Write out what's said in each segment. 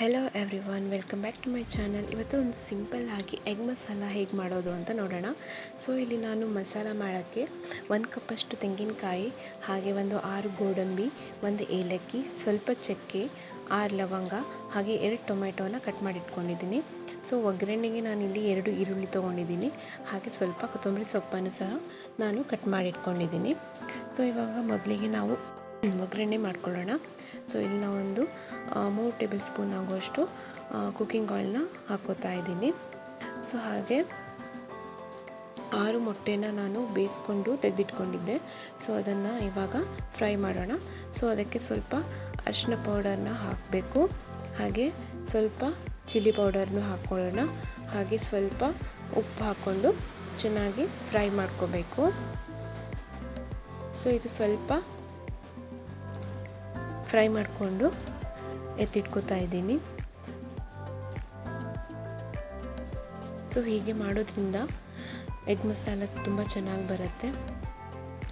Hello everyone welcome back to my channel ಇವತ್ತು ಒಂದು simple ಆಗಿ ಎಗ್ ಮಸಾಲ ಹೇಗೆ ಮಾಡೋದು ಅಂತ ನೋಡೋಣ. ಸೊ ಇಲ್ಲಿ ನಾನು ಮಸಾಲ ಮಾಡೋಕ್ಕೆ ಒಂದು ಕಪ್ಪಷ್ಟು ತೆಂಗಿನಕಾಯಿ, ಹಾಗೆ ಒಂದು ಆರು ಗೋಡಂಬಿ, ಒಂದು ಏಲಕ್ಕಿ, ಸ್ವಲ್ಪ ಚಕ್ಕೆ, ಆರು ಲವಂಗ, ಹಾಗೆ ಎರಡು ಟೊಮೆಟೊನ ಕಟ್ ಮಾಡಿಟ್ಕೊಂಡಿದ್ದೀನಿ. ಸೊ ಒಗ್ಗರಣೆಗೆ ನಾನಿಲ್ಲಿ ಎರಡು ಈರುಳ್ಳಿ ತೊಗೊಂಡಿದ್ದೀನಿ. ಹಾಗೆ ಸ್ವಲ್ಪ ಕೊತ್ತಂಬರಿ ಸೊಪ್ಪನ್ನು ಸಹ ನಾನು ಕಟ್ ಮಾಡಿಟ್ಕೊಂಡಿದ್ದೀನಿ. ಸೊ ಇವಾಗ ಮೊದಲಿಗೆ ನಾವು ಒಗ್ಗರಣೆ ಮಾಡ್ಕೊಳ್ಳೋಣ. ಸೊ ಇಲ್ಲಿ ನಾವೊಂದು ಒಂದು ಮೂರು ಟೇಬಲ್ ಸ್ಪೂನ್ ಆಗುವಷ್ಟು ಕುಕ್ಕಿಂಗ್ ಆಯಿಲ್ನ ಹಾಕೋತಾ ಇದ್ದೀನಿ. ಸೊ ಹಾಗೆ ಆರು ಮೊಟ್ಟೆನ ನಾನು ಬೇಯಿಸ್ಕೊಂಡು ತೆಗೆದಿಟ್ಕೊಂಡಿದ್ದೆ. ಸೊ ಅದನ್ನು ಇವಾಗ ಫ್ರೈ ಮಾಡೋಣ. ಸೊ ಅದಕ್ಕೆ ಸ್ವಲ್ಪ ಅರಿಶಿನ ಪೌಡರ್ನ ಹಾಕಬೇಕು. ಹಾಗೆ ಸ್ವಲ್ಪ ಚಿಲ್ಲಿ ಪೌಡರ್ನು ಹಾಕ್ಕೊಳ್ಳೋಣ. ಹಾಗೆ ಸ್ವಲ್ಪ ಉಪ್ಪು ಹಾಕ್ಕೊಂಡು ಚೆನ್ನಾಗಿ ಫ್ರೈ ಮಾಡ್ಕೋಬೇಕು. ಸೊ ಇದು ಸ್ವಲ್ಪ ಫ್ರೈ ಮಾಡಿಕೊಂಡು ಎತ್ತಿಟ್ಕೋತಾ ಇದ್ದೀನಿ. ಸೊ ಹೀಗೆ ಮಾಡೋದ್ರಿಂದ ಎಗ್ ಮಸಾಲ ತುಂಬ ಚೆನ್ನಾಗಿ ಬರುತ್ತೆ.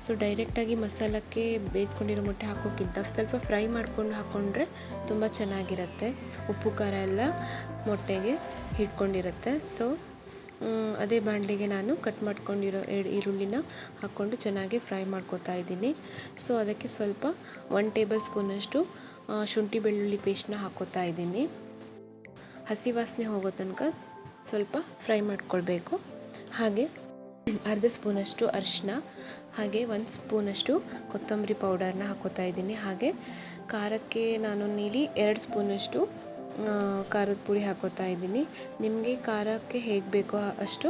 ಸೊ ಡೈರೆಕ್ಟಾಗಿ ಮಸಾಲಕ್ಕೆ ಬೇಯಿಸ್ಕೊಂಡಿರೋ ಮೊಟ್ಟೆ ಹಾಕೋಕ್ಕಿಂತ ಸ್ವಲ್ಪ ಫ್ರೈ ಮಾಡ್ಕೊಂಡು ಹಾಕ್ಕೊಂಡ್ರೆ ತುಂಬ ಚೆನ್ನಾಗಿರುತ್ತೆ. ಉಪ್ಪು, ಖಾರ ಎಲ್ಲ ಮೊಟ್ಟೆಗೆ ಹಿಡ್ಕೊಂಡಿರುತ್ತೆ. ಸೊ ಅದೇ ಬಾಣಲೆಗೆ ನಾನು ಕಟ್ ಮಾಡ್ಕೊಂಡಿರೋ ಈರುಳ್ಳಿನ ಹಾಕ್ಕೊಂಡು ಚೆನ್ನಾಗಿ ಫ್ರೈ ಮಾಡ್ಕೋತಾ ಇದ್ದೀನಿ. ಸೊ ಅದಕ್ಕೆ ಸ್ವಲ್ಪ ಒನ್ ಟೇಬಲ್ ಸ್ಪೂನಷ್ಟು ಶುಂಠಿ ಬೆಳ್ಳುಳ್ಳಿ ಪೇಸ್ಟ್ನ ಹಾಕೋತಾ ಇದ್ದೀನಿ. ಹಸಿ ವಾಸನೆ ಹೋಗೋ ತನಕ ಸ್ವಲ್ಪ ಫ್ರೈ ಮಾಡ್ಕೊಳ್ಬೇಕು. ಹಾಗೆ ಅರ್ಧ ಸ್ಪೂನಷ್ಟು ಅರಿಶಿನ, ಹಾಗೆ ಒಂದು ಸ್ಪೂನಷ್ಟು ಕೊತ್ತಂಬರಿ ಪೌಡರ್ನ ಹಾಕೋತಾ ಇದ್ದೀನಿ. ಹಾಗೆ ಖಾರಕ್ಕೆ ನಾನು ನೀಲಿ ಎರಡು ಸ್ಪೂನಷ್ಟು ಖಾರದ ಪುಡಿ ಹಾಕೋತಾ ಇದ್ದೀನಿ. ನಿಮಗೆ ಖಾರಕ್ಕೆ ಹೇಗೆ ಬೇಕೋ ಅಷ್ಟು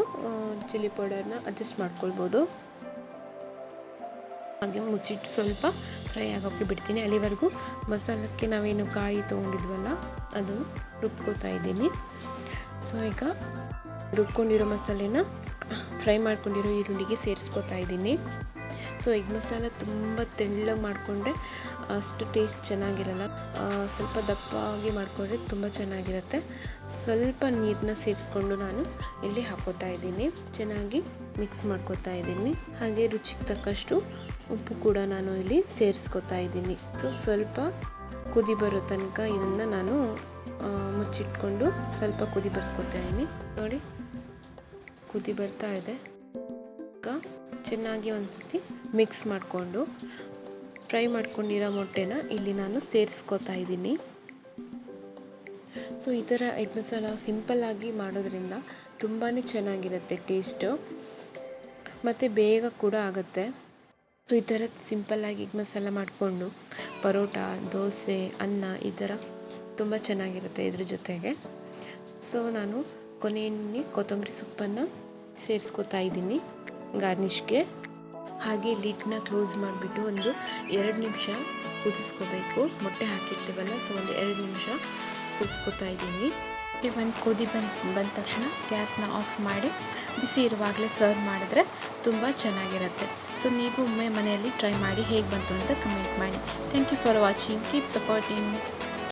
ಚಿಲ್ಲಿ ಪೌಡರ್ನ ಅಡ್ಜಸ್ಟ್ ಮಾಡ್ಕೊಳ್ಬೋದು. ಹಾಗೆ ಮುಚ್ಚಿಟ್ಟು ಸ್ವಲ್ಪ ಫ್ರೈ ಆಗೋಕ್ಕೆ ಬಿಡ್ತೀನಿ ಅಲ್ಲಿವರೆಗೂ. ಮಸಾಲಕ್ಕೆ ನಾವೇನು ಕಾಯಿ ತೊಗೊಂಡಿದ್ವಲ್ಲ ಅದು ರುಬ್ಕೋತಾ ಇದ್ದೀನಿ. ಸೊ ಈಗ ರುಬ್ಕೊಂಡಿರೋ ಮಸಾಲೆನ ಫ್ರೈ ಮಾಡ್ಕೊಂಡಿರೋ ಈರುಳ್ಳಿಗೆ ಸೇರಿಸ್ಕೋತಾ ಇದ್ದೀನಿ. ಸೊ ಎಗ್ ಮಸಾಲ ತುಂಬ ತೆಳ್ಳಗೆ ಮಾಡಿಕೊಂಡ್ರೆ ಅಷ್ಟು ಟೇಸ್ಟ್ ಚೆನ್ನಾಗಿರಲ್ಲ. ಸ್ವಲ್ಪ ದಪ್ಪವಾಗಿ ಮಾಡಿಕೊಂಡ್ರೆ ತುಂಬ ಚೆನ್ನಾಗಿರುತ್ತೆ. ಸ್ವಲ್ಪ ನೀರನ್ನ ಸೇರಿಸ್ಕೊಂಡು ನಾನು ಇಲ್ಲಿ ಹಾಕೋತಾ ಇದ್ದೀನಿ. ಚೆನ್ನಾಗಿ ಮಿಕ್ಸ್ ಮಾಡ್ಕೋತಾ ಇದ್ದೀನಿ. ಹಾಗೆ ರುಚಿಗೆ ತಕ್ಕಷ್ಟು ಉಪ್ಪು ಕೂಡ ನಾನು ಇಲ್ಲಿ ಸೇರಿಸ್ಕೊತಾ ಇದ್ದೀನಿ. ಸೊ ಸ್ವಲ್ಪ ಕುದಿ ಬರೋ ತನಕ ಇದನ್ನು ನಾನು ಮುಚ್ಚಿಟ್ಕೊಂಡು ಸ್ವಲ್ಪ ಕುದಿ ಬರ್ಸ್ಕೊತಾ ಇದ್ದೀನಿ. ನೋಡಿ, ಕುದಿ ಬರ್ತಾ ಇದೆ. ಚೆನ್ನಾಗಿ ಒಂದ್ಸತಿ ಮಿಕ್ಸ್ ಮಾಡಿಕೊಂಡು ಫ್ರೈ ಮಾಡ್ಕೊಂಡಿರೋ ಮೊಟ್ಟೆನ ಇಲ್ಲಿ ನಾನು ಸೇರಿಸ್ಕೊತಾ ಇದ್ದೀನಿ. ಸೊ ಈ ಥರ ಎಗ್ ಮಸಾಲ ಸಿಂಪಲ್ಲಾಗಿ ಮಾಡೋದ್ರಿಂದ ತುಂಬಾ ಚೆನ್ನಾಗಿರುತ್ತೆ ಟೇಸ್ಟು ಮತ್ತು ಬೇಗ ಕೂಡ ಆಗುತ್ತೆ. ಸೊ ಈ ಥರ ಸಿಂಪಲ್ಲಾಗಿ ಎಗ್ ಮಸಾಲ ಮಾಡಿಕೊಂಡು ಪರೋಟ, ದೋಸೆ, ಅನ್ನ ಈ ಥರ ತುಂಬ ಚೆನ್ನಾಗಿರುತ್ತೆ ಇದ್ರ ಜೊತೆಗೆ. ಸೊ ನಾನು ಕೊನೆಯಲ್ಲಿ ಕೊತ್ತಂಬರಿ ಸೊಪ್ಪನ್ನು ಸೇರಿಸ್ಕೊತಾ ಇದ್ದೀನಿ. ಗಾರ್ನಿಷ್ಗೆ ಹಾಗೆ ಲಿಡ್ನ ಕ್ಲೋಸ್ ಮಾಡಿಬಿಟ್ಟು ಒಂದು ಎರಡು ನಿಮಿಷ ಕುದಿಸ್ಕೋಬೇಕು. ಮೊಟ್ಟೆ ಹಾಕಿರ್ತೀವಲ್ಲ ಸೊ ಒಂದು ಎರಡು ನಿಮಿಷ ಕುದಿಸ್ಕೊತಾ ಇದ್ದೀನಿ. ಒಂದು ಕುದಿ ಬಂದು, ಬಂದ ತಕ್ಷಣ ಗ್ಯಾಸ್ನ ಆಫ್ ಮಾಡಿ, ಬಿಸಿ ಇರುವಾಗಲೇ ಸರ್ವ್ ಮಾಡಿದ್ರೆ ತುಂಬ ಚೆನ್ನಾಗಿರುತ್ತೆ. ಸೊ ನೀವು ಒಮ್ಮೆ ಮನೆಯಲ್ಲಿ ಟ್ರೈ ಮಾಡಿ ಹೇಗೆ ಬಂತು ಅಂತ ಕಮೆಂಟ್ ಮಾಡಿ. Thank you for watching keep supporting